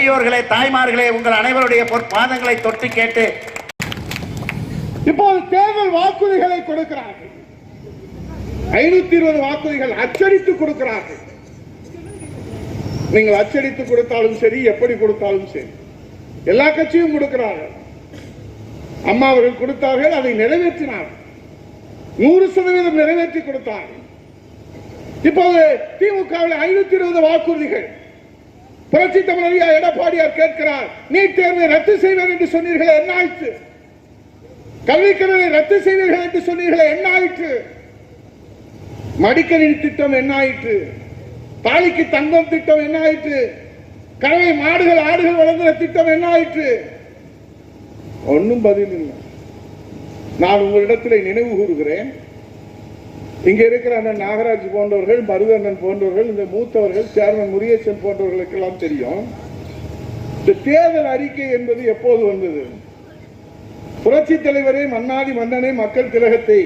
பெரியோர்களே தாய்மார்களே உங்கள் அனைவருடைய பொற்பாதங்களை தொட்டு கேட்டு இப்போது தேர்தல் வாக்குறுதிகளை கொடுக்கிறார்கள். ஐநூத்தி இருபது வாக்குறுதிகள் அச்சடித்து கொடுக்கிறார்கள். நீங்கள் அச்சடித்து கொடுத்தாலும் சரி எப்படி கொடுத்தாலும் சரி எல்லா கட்சியும் கொடுக்கிறார்கள். அம்மா அவர்கள் கொடுத்தார்கள் அதை நிறைவேற்றினார்கள். நூறு சதவீதம் நிறைவேற்றி கொடுத்தார்கள். இப்போது திமுகவில் ஐநூத்தி இருபது வாக்குறுதிகள். புரட்சி தமிழறியா எடப்பாடியார் கேட்கிறார் நீட் தேர்வை ரத்து செய்வேன் என்று சொன்னீர்கள் என்ன ஆயிற்று? கல்விக்கடனை ரத்து செய்வீர்கள் என்று சொன்னீர்கள் என்ன ஆயிற்று? மடிக்கணினி திட்டம் என்ன ஆயிற்று? தாலிக்கு தங்கம் திட்டம் என்ன ஆயிற்று? கறவை மாடுகள் ஆடுகள் வளர்ந்த திட்டம் என்ன ஆயிற்று? ஒன்றும் பதில் இல்லை. நான் உங்களிடத்தில் நினைவு கூறுகிறேன் இங்க இருக்கிற அண்ணன் நாகராஜ் போன்றவர்கள் மருதண்ணன் போன்றவர்கள் இந்த மூத்தவர்கள் சேர்மன் முருகேசன் போன்றவர்களுக்கெல்லாம் தெரியும். இந்த தேர்தல் அறிக்கை என்பது எப்போது வந்தது? புரட்சி தலைவரே மன்னாதி மன்னனே மக்கள் திலகத்தை.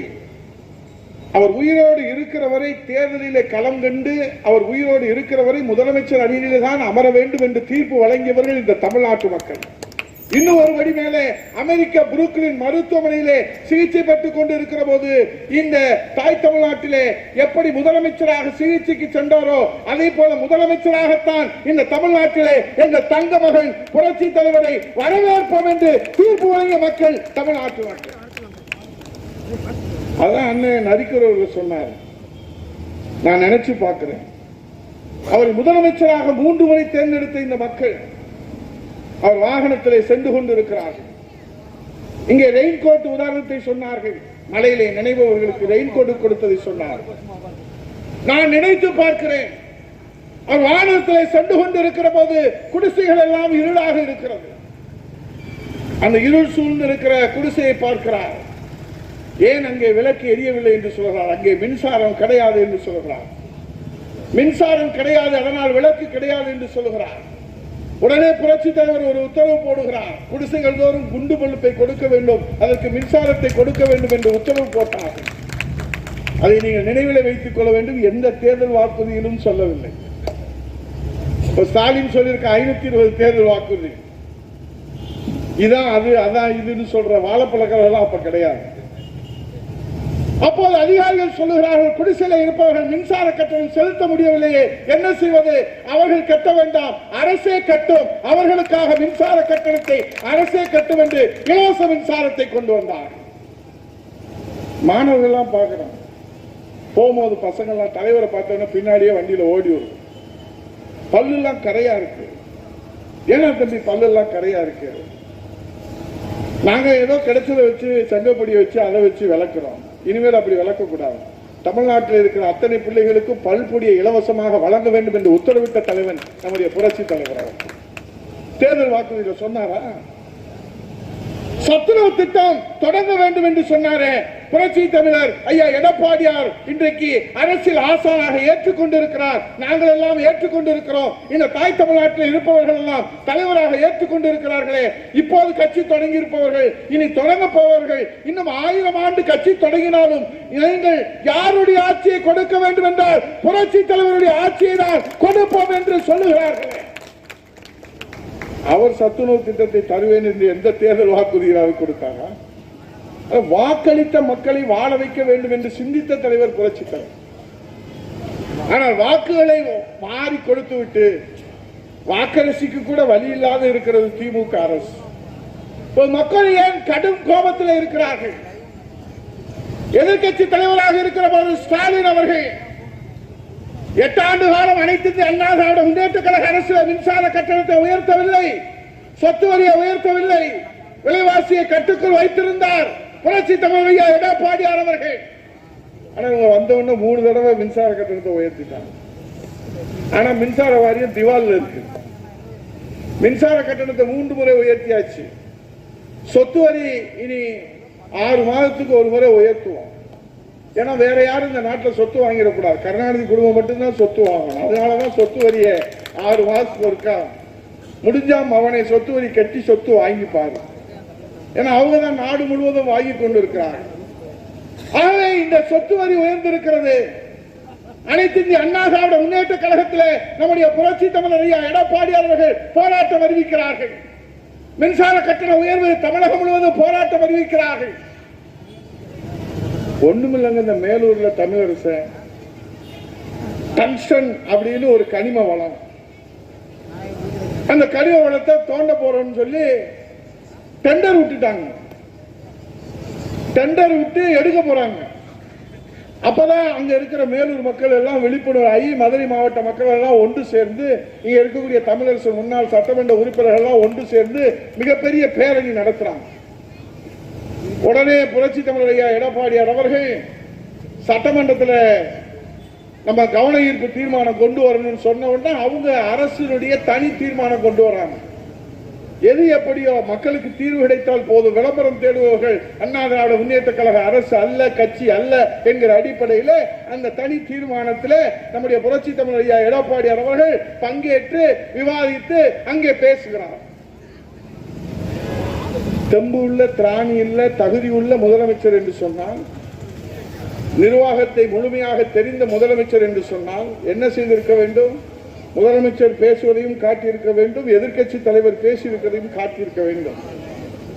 அவர் உயிரோடு இருக்கிற வரை தேர்தலிலே களம் கண்டு அவர் உயிரோடு இருக்கிற வரை முதலமைச்சர் அணியிலே தான் அமர வேண்டும் என்று தீர்ப்பு வழங்கியவர்கள் இந்த தமிழ்நாட்டு மக்கள். இன்னும் ஒரு படி மேலே அமெரிக்க புரூக்லின் மருத்துவமனையிலே சிகிச்சை பெற்றுக் கொண்டு இருக்கிற போது இந்த தாய் தமிழ்நாட்டிலே எப்படி முதலமைச்சராக சிகிச்சைக்கு சென்றாரோ அதே போல முதலமைச்சராகத்தான் இந்த தமிழ்நாட்டிலே எங்கள் தங்க மகன் புரட்சி தலைவரை வரவேற்போம் என்று தீர்ப்பு வழங்கிய மக்கள் தமிழ்நாட்டு மக்கள் அதான் அண்ணன் நரிக்கிறவர்கள் சொன்னார். நான் நினைச்சு பார்க்கிறேன். அவர் முதலமைச்சராக மூன்று முறை தேர்ந்தெடுத்த இந்த மக்கள் அவர் வாகனத்திலே சென்று கொண்டிருக்கிறார்கள். இங்கே ரெயின் கோட் உதாரணத்தை சொன்னார்கள். மலையிலே நினைபவர்களுக்கு ரெயின் கோட் கொடுத்ததை சொன்னார். நான் நினைத்து பார்க்கிறேன். அவர் வாகனத்திலே சென்று கொண்டிருக்கிற போது குடிசைகள் எல்லாம் இருளாக இருக்கிறது. அந்த இருள் சூழ்ந்து இருக்கிற குடிசையை பார்க்கிறார். ஏன் அங்கே விளக்கு எரியவில்லை என்று சொல்கிறார். அங்கே மின்சாரம் கிடையாது என்று சொல்கிறார். மின்சாரம் கிடையாது அதனால் விளக்கு கிடையாது என்று சொல்கிறார். உடனே புரட்சி தலைவர் ஒரு உத்தரவு போடுகிறார். குடிசைகள் தோறும் குண்டு பல்லுப்பை கொடுக்க வேண்டும். அதற்கு மின்சாரத்தை கொடுக்க வேண்டும் என்று உத்தரவு போட்டார். அதை நீங்கள் நினைவில் வைத்துக் கொள்ள வேண்டும். எந்த தேர்தல் வாக்குறுதியிலும் சொல்லவில்லை. இப்ப ஸ்டாலின் சொல்லியிருக்க ஐநூத்தி இருபது தேர்தல் வாக்குறுதி. இதான் அது அதான் இதுன்னு சொல்ற வாழைப்பழக்கம் எல்லாம் அப்ப கிடையாது. அப்போது அதிகாரிகள் சொல்லுகிறார்கள் குடிசையில் இருப்பவர்கள் மின்சார கட்டணம் செலுத்த முடியவில்லையே என்ன செய்வது? அவர்கள் கட்ட வேண்டாம் அரசே கட்டும் அவர்களுக்காக மின்சார கட்டணத்தை அரசே கட்டும் என்று இலவச மின்சாரத்தை கொண்டு வந்தார். மாணவர்கள் எல்லாம் பார்க்கிறோம் போகும்போது பசங்கள்லாம் தலைவரை பார்த்தோன்னா பின்னாடியே வண்டியில ஓடி வரும். பல்லெல்லாம் கரையா இருக்கு. ஏன்னா தம்பி பல்லெல்லாம் கரையா இருக்கு. நாங்கள் ஏதோ கிடைச்சதை வச்சு சங்கப்படியை வச்சு அதை வச்சு விளக்குறோம். இனிமேல் அப்படி விளக்கக்கூடாது தமிழ்நாட்டில் இருக்கிற அத்தனை பிள்ளைகளுக்கும் பல்பொடியை இலவசமாக வழங்க வேண்டும் என்று உத்தரவிட்ட தலைவன் நம்முடைய புரட்சி தலைவர் அவர். தேர்தல் வாக்குறுதியில் சொன்னாரா? சத்துணவு திட்டம் தொடங்க வேண்டும் என்று சொன்னாரே. புரட்சி தமிழர் ஐயா எடப்பாடியார் இன்றைக்கு அரசியல் ஆசானாக ஏற்றுக்கொண்டிருக்கிறார். நாங்கள் எல்லாம் ஏற்றுக்கொண்டிருக்கிறோம். இந்த தாய் தமிழ்நாட்டில் இருப்பவர்கள் எல்லாம் தலைவராக ஏற்றுக்கொண்டிருக்கிறார்களே. இப்போது கட்சி தொடங்கி இருப்பவர்கள் இனி தொடங்க போவர்கள் இன்னும் ஆயிரம் ஆண்டு கட்சி தொடங்கினாலும் நீங்கள் யாருடைய ஆட்சியை கொடுக்க வேண்டும் என்றால் புரட்சி தலைவருடைய ஆட்சியை தான் கொடுப்போம் என்று சொல்லுகிறார்களே. அவர் சத்துணவு திட்டத்தை தருவேன் என்று எந்த தேர்தல் வாக்குறுதியாக கொடுத்தாங்க வாக்களித்த மக்களை வாழ வைக்க வேண்டும் என்று சிந்தித்த தலைவர் புரட்சி தலைவர் ஆனால் வாக்குகளை மாறி கொடுத்து விட்டு வாக்கரசிக்கு கூட வழி இல்லாத இருக்கிறது திமுக அரசு. மக்கள் ஏன் கடும் கோபத்தில் இருக்கிறார்கள்? எதிர்க்கட்சி தலைவராக இருக்கிற போது ஸ்டாலின் அவர்கள் எட்டாண்டு காலம் அனைத்து இந்திய அண்ணா திராவிட முன்னேற்ற கழக அரசு மின்சார கட்டணத்தை உயர்த்தவில்லை சொத்து வரியை உயர்த்தவில்லை விலைவாசியை கட்டுக்குள் வைத்திருந்தார். புரட்சி தமிழையா எடப்பாடியார் அவர்கள். ஆனா இவங்க வந்தவொடனே மூணு தடவை மின்சார கட்டணத்தை உயர்த்திட்டாங்க. ஆனா மின்சார வாரியம் திவால்ல இருக்கு. மின்சார கட்டணத்தை மூன்று முறை உயர்த்தியாச்சு. சொத்து வரி இனி ஆறு மாதத்துக்கு ஒரு முறை உயர்த்துவோம். ஏன்னா வேற யாரும் இந்த நாட்டில் சொத்து வாங்கிடக்கூடாது. கருணாநிதி குடும்பம் மட்டும்தான் சொத்து வாங்கணும். அதனாலதான் சொத்து வரியை ஆறு மாதத்துக்கு ஒருக்கா முடிஞ்சா அவனை சொத்து வரி கட்டி சொத்து வாங்கிப்பாரு. ஏன்னா அவங்க தான் நாடு முழுவதும் வாங்கி கொண்டு ஆகவே இந்த சொத்து வரி உயர்ந்திருக்கிறது. அனைத்து இந்திய அண்ணா திராவிட முன்னேற்ற கழகத்தில் நம்முடைய புரட்சி தமிழர் ஐயா எடப்பாடி அவர்கள் போராட்டம் அறிவிக்கிறார்கள். மின்சார கட்டண உயர்வு தமிழகம் முழுவதும் போராட்டம் அறிவிக்கிறார்கள். ஒண்ணுமில்லைங்க இந்த மேலூர்ல தமிழரச. டங்ஸ்டன் அப்படின்னு ஒரு கனிம வளம். அந்த கனிம வளத்தை தோண்ட போறோம்னு சொல்லி டெண்டர் விட்டுட்டாங்க. டெண்டர் விட்டு எடுக்க போறாங்க. அப்பதான் அங்க இருக்கிற மேலூர் மக்கள் எல்லாம் விழிப்புணர்வு ஆகி மதுரை மாவட்ட மக்கள் எல்லாம் ஒன்று சேர்ந்து இங்க இருக்கக்கூடிய தமிழரசு முன்னாள் சட்டமன்ற உறுப்பினர்கள் எல்லாம் ஒன்று சேர்ந்து மிகப்பெரிய பேரணி நடத்துறாங்க. உடனே புரட்சி தமிழர் ஐயா எடப்பாடியார் அவர்கள் சட்டமன்றத்தில் நம்ம கவன ஈர்ப்பு தீர்மானம் கொண்டு வரணும்னு சொன்ன உடனே அவங்க அரசினுடைய தனி தீர்மானம் கொண்டு வராங்க. எது எப்படியோ மக்களுக்கு தீர்வு கிடைத்தால் போதும். விளம்பரம் தேடுபவர்கள் அண்ணா திராவிட முன்னேற்ற கழக அரசு அல்ல கட்சி அல்ல என்கிற அடிப்படையில் அந்த தனி தீர்மானத்தில் நம்முடைய புரட்சி தமிழ் ஐயா எடப்பாடியார் அவர்கள் பங்கேற்று விவாதித்து அங்கே பேசுகிறார். தெம்பு உள்ள திராணி இல்ல தகுதி உள்ள முதலமைச்சர் என்று சொன்னால் நிர்வாகத்தை முழுமையாக தெரிந்த முதலமைச்சர் என்று சொன்னால் என்ன செய்திருக்க வேண்டும்? முதலமைச்சர் பேசுவதையும் காட்டியிருக்க வேண்டும் எதிர்க்கட்சி தலைவர் பேசியிருக்கிறதையும் காட்டியிருக்க வேண்டும்.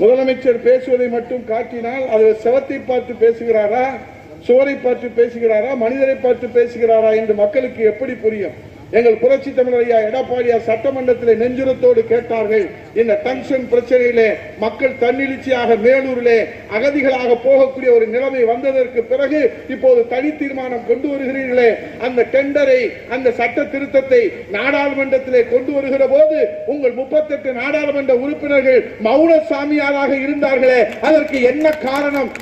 முதலமைச்சர் பேசுவதை மட்டும் காட்டினால் அது சிவத்தை பார்த்து பேசுகிறாரா சுவரை பார்த்து பேசுகிறாரா மனிதரை பார்த்து பேசுகிறாரா என்று மக்களுக்கு எப்படி புரியும்? எங்கள் புரட்சி தமிழர் ஐயா எடப்பாடியார் சட்டமன்றத்தில் நெஞ்சுரத்தோடு கேட்டார்கள். இந்த டங்ஷன் பிரச்சனையிலே மக்கள் தன்னெழுச்சியாக மேலூரிலே அகதிகளாக போகக்கூடிய ஒரு நிலைமை வந்ததற்கு பிறகு இப்போது தனி தீர்மானம் கொண்டு வருகிறீர்களே. அந்த டெண்டரை அந்த சட்ட திருத்தத்தை நாடாளுமன்றத்திலே கொண்டு வருகிற போது உங்கள் முப்பத்தெட்டு நாடாளுமன்ற உறுப்பினர்கள் மௌன சாமியாராக இருந்தார்களே. அதற்கு என்ன காரணம்?